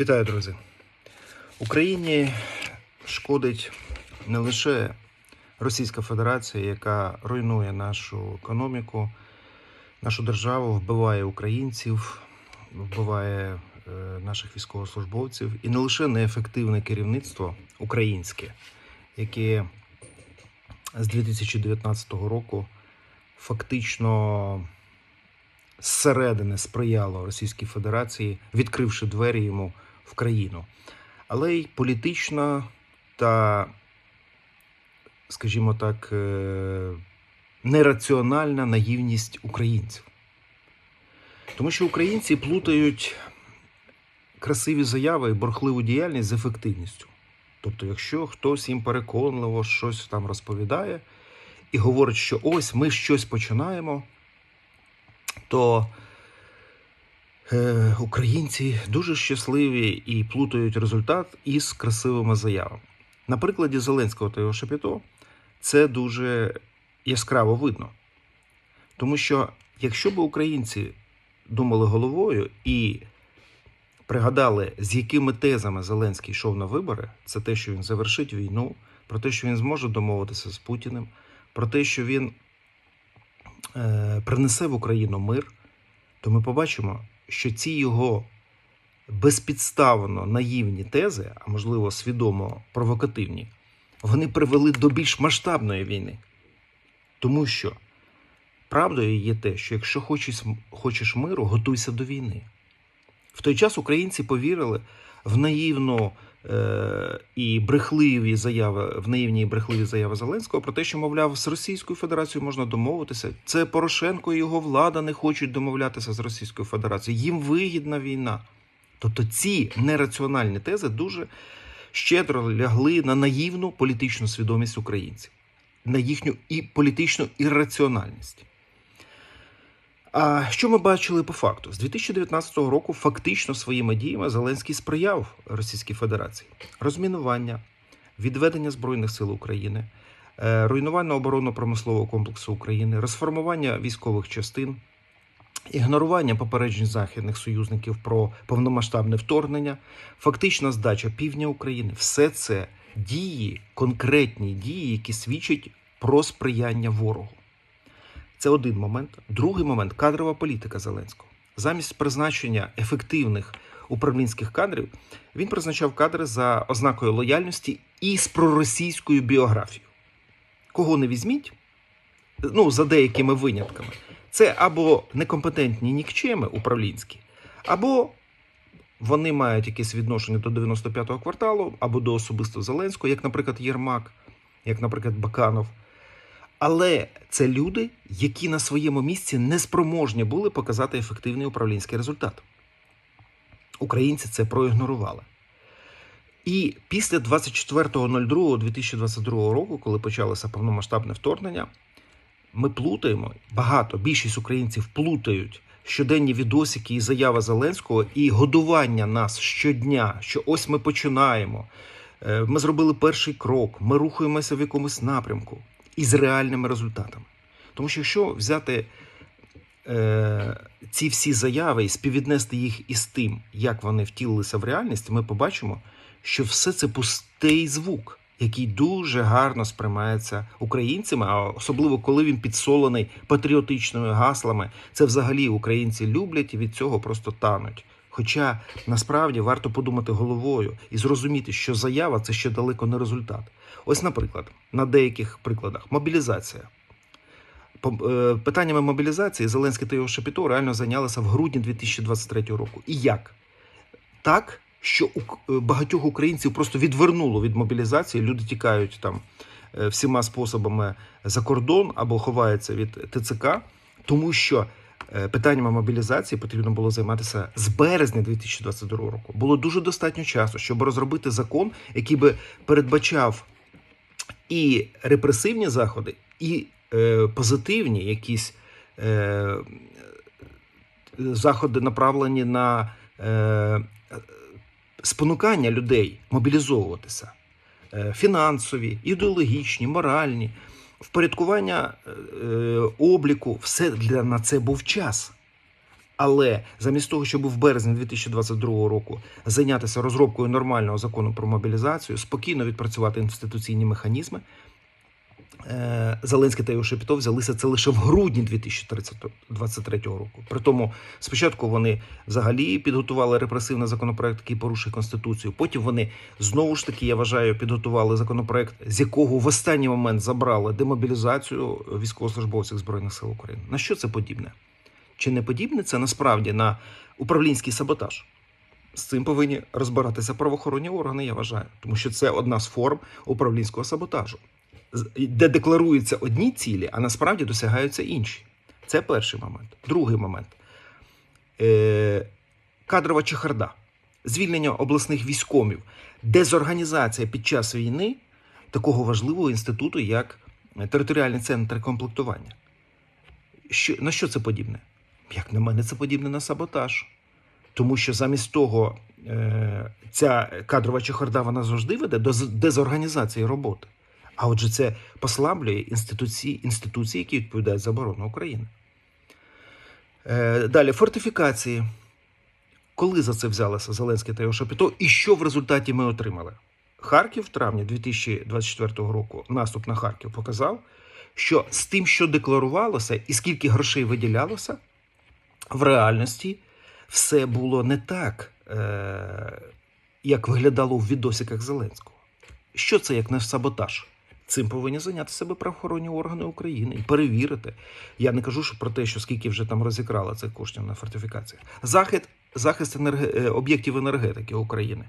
Вітаю, друзі. Україні шкодить не лише Російська Федерація, яка руйнує нашу економіку, нашу державу, вбиває українців, вбиває е, наших військовослужбовців, і не лише неефективне керівництво українське, яке з 2019 року фактично зсередини сприяло Російській Федерації, відкривши двері йому в країну, але й політична та, скажімо так, е, нераціональна наївність українців. Тому що українці плутають красиві заяви і борхливу діяльність з ефективністю. Тобто, якщо хтось їм переконливо щось там розповідає і говорить, що ось ми щось починаємо, то українці дуже щасливі і плутають результат із красивими заявами. На прикладі Зеленського та його Шапіто це дуже яскраво видно. Тому що якщо б українці думали головою і пригадали, з якими тезами Зеленський йшов на вибори, це те, що він завершить війну, про те, що він зможе домовитися з Путіним, про те, що він е, принесе в Україну мир, то ми побачимо, що ці його безпідставно наївні тези, а можливо свідомо провокативні, вони привели до більш масштабної війни. Тому що правдою є те, що якщо хочеш, хочеш миру, готуйся до війни. В той час українці повірили в наївну і брехливі заяви, в наївні брехливі заяви Зеленського про те, що, мовляв, з Російською Федерацією можна домовитися. Це Порошенко і його влада не хочуть домовлятися з Російською Федерацією. Їм вигідна війна. Тобто ці нераціональні тези дуже щедро лягли на наївну політичну свідомість українців, на їхню і політичну ірраціональність. А що ми бачили по факту? З 2019 року фактично своїми діями Зеленський сприяв Російській Федерації розмінування, відведення Збройних сил України, е, руйнування оборонно-промислового комплексу України, розформування військових частин, ігнорування попереджень західних союзників про повномасштабне вторгнення, фактична здача півдня України все це дії, конкретні дії, які свідчать про сприяння ворогу. Це один момент. Другий момент кадрова політика Зеленського. Замість призначення ефективних управлінських кадрів він призначав кадри за ознакою лояльності і з проросійською біографією. Кого не візьміть, ну за деякими винятками, це або некомпетентні нікчеми управлінські, або вони мають якесь відношення до 95-го кварталу, або до особисто Зеленського, як, наприклад, Єрмак, як, наприклад, Баканов. Але це люди, які на своєму місці не спроможні були показати ефективний управлінський результат. Українці це проігнорували. І після 24.02.2022 року, коли почалося повномасштабне вторгнення, ми плутаємо багато, більшість українців плутають щоденні відосики і заяви Зеленського і годування нас щодня, що ось ми починаємо. е, Ми зробили перший крок, ми рухаємося в якомусь напрямку і з реальними результатами. Тому що якщо взяти е, ці всі заяви і співвіднести їх із тим, як вони втілилися в реальність, ми побачимо, що все це пустий звук, який дуже гарно сприймається українцями, а особливо коли він підсолений патріотичними гаслами. Це взагалі українці люблять і від цього просто тануть. Хоча насправді варто подумати головою і зрозуміти, що заява це ще далеко не результат. Ось, наприклад, на деяких прикладах мобілізація. Е, Питаннями мобілізації Зеленський та його Шепіто реально зайнялися в грудні 2023 року. І як? Так, що е, багатьох українців просто відвернуло від мобілізації. Люди тікають там е, всіма способами за кордон або ховаються від ТЦК, тому що питаннями мобілізації потрібно було займатися з березня 2022 року. Було дуже достатньо часу, щоб розробити закон, який би передбачав і репресивні заходи, і е, позитивні якісь е, заходи направлені на е, спонукання людей мобілізовуватися. Е, Фінансові, ідеологічні, моральні, впорядкування е, е, обліку, все для на це був час. Але замість того, щоб в березні 2022 року зайнятися розробкою нормального закону про мобілізацію, спокійно відпрацювати інституційні механізми, Зеленський та його Шепетов взялися це лише в грудні 2023 року. Притому спочатку вони взагалі підготували репресивний законопроект, який порушує конституцію. Потім вони знову ж таки, я вважаю, підготували законопроект, з якого в останній момент забрали демобілізацію військовослужбовців збройних сил України. На що це подібне? Чи не подібне це насправді на управлінський саботаж? З цим повинні розбиратися правоохоронні органи, я вважаю, тому що це одна з форм управлінського саботажу, де декларуються одні цілі, а насправді досягаються інші. Це перший момент. Другий момент е, кадрова чехарда, звільнення обласних військомів, дезорганізація під час війни такого важливого інституту, як територіальний центр комплектування. Що, на що це подібне? Як на мене, це подібне на саботаж. Тому що замість того е, ця кадрова чехарда вона завжди веде до дезорганізації роботи. А отже, це послаблює інституції, інституції, які відповідають за оборону України. Е, далі, фортифікації. Коли за це взялися Зеленський та його Шапіто, і що в результаті ми отримали? Харків в травні 2024 року наступ на Харків показав, що з тим, що декларувалося, і скільки грошей виділялося, в реальності все було не так, е- як виглядало в відосиках Зеленського. Що це як не саботаж? Цим повинні зайняти себе правоохоронні органи України і перевірити. Я не кажу що про те, що скільки вже там розікрали цих коштів на фортифікаціях. Захід, захист енерге... е, об'єктів енергетики України.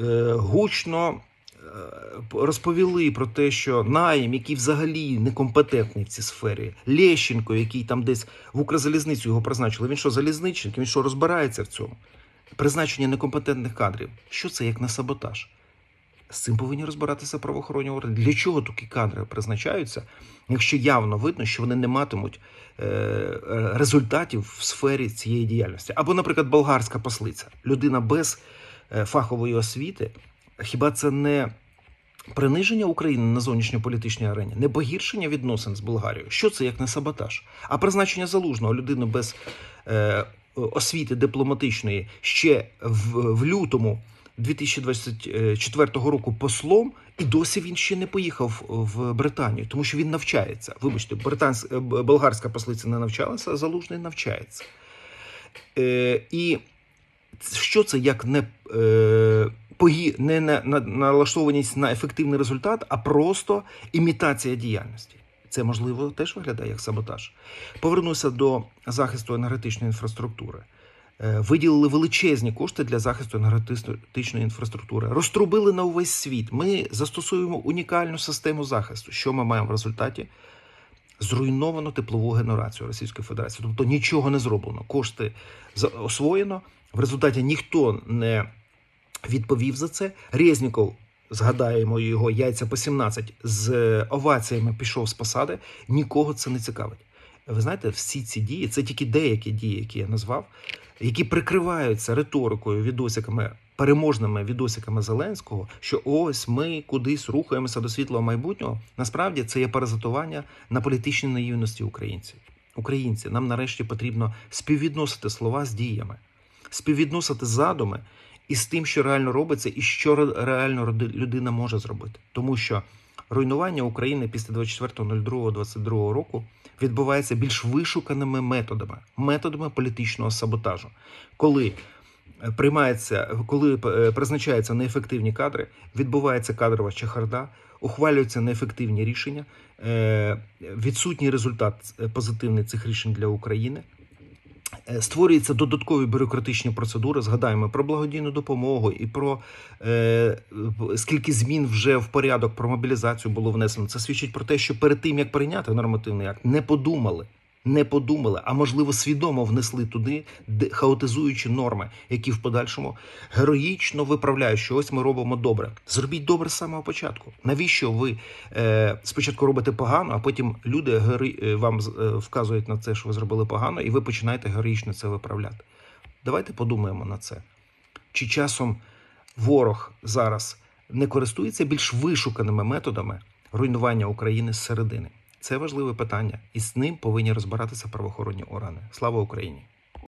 Е, гучно е, розповіли про те, що Наєм, який взагалі некомпетентний в цій сфері, Лещенко, який там десь в Укрзалізницю його призначили. Він що, залізничник? Він що розбирається в цьому? Призначення некомпетентних кадрів. Що це як на саботаж? З цим повинні розбиратися правоохоронні органи. Для чого такі кадри призначаються, якщо явно видно, що вони не матимуть е, результатів в сфері цієї діяльності? Або, наприклад, болгарська послиця, людина без е, фахової освіти. Хіба це не приниження України на зовнішньополітичній арені, не погіршення відносин з Болгарією? Що це як не саботаж? А призначення залужного людини без е, освіти дипломатичної ще в, в лютому 2024 року послом, і досі він ще не поїхав в Британію, тому що він навчається. Вибачте, британська е, болгарська послиця не навчалася, а залужний навчається. Е, і що це як не, е, погі... не на, на, налаштованість на ефективний результат, а просто імітація діяльності? Це можливо теж виглядає як саботаж. Повернуся до захисту енергетичної інфраструктури. Е, Виділили величезні кошти для захисту енергетичної інфраструктури, розтрубили на увесь світ. Ми застосуємо унікальну систему захисту. Що ми маємо в результаті? Зруйновано теплову генерацію Російської Федерації. Тобто нічого не зроблено. Кошти освоєно. В результаті ніхто не відповів за це. Резніков, згадаємо його яйця по 17, з оваціями пішов з посади. Нікого це не цікавить. Ви знаєте, всі ці дії, це тільки деякі дії, які я назвав, які прикриваються риторикою, відосиками, переможними відосиками Зеленського, що ось ми кудись рухаємося до світлого майбутнього. Насправді це є паразитування на політичній наївності українців. Українці, нам нарешті потрібно співвідносити слова з діями, співвідносити задуми із тим, що реально робиться, і що реально людина може зробити. Тому що руйнування України після 24.02.22 року відбувається більш вишуканими методами, методами політичного саботажу, коли е, приймається, коли е, призначаються неефективні кадри, відбувається кадрова чехарда, ухвалюються неефективні рішення, е, відсутній результат позитивний цих рішень для України. Е, Створюються додаткові бюрократичні процедури. Згадаємо про благодійну допомогу і про е, скільки змін вже в порядок про мобілізацію було внесено. Це свідчить про те, що перед тим як прийняти нормативний акт, не подумали. Не подумали, а можливо свідомо внесли туди, де хаотизуючи норми, які в подальшому героїчно виправляють, що ось ми робимо добре. Зробіть добре з самого початку. Навіщо ви е, спочатку робите погано, а потім люди гери, е, вам е, вказують на це, що ви зробили погано, і ви починаєте героїчно це виправляти. Давайте подумаємо на це. Чи часом ворог зараз не користується більш вишуканими методами руйнування України зсередини? Це важливе питання, і з ним повинні розбиратися правоохоронні органи. Слава Україні!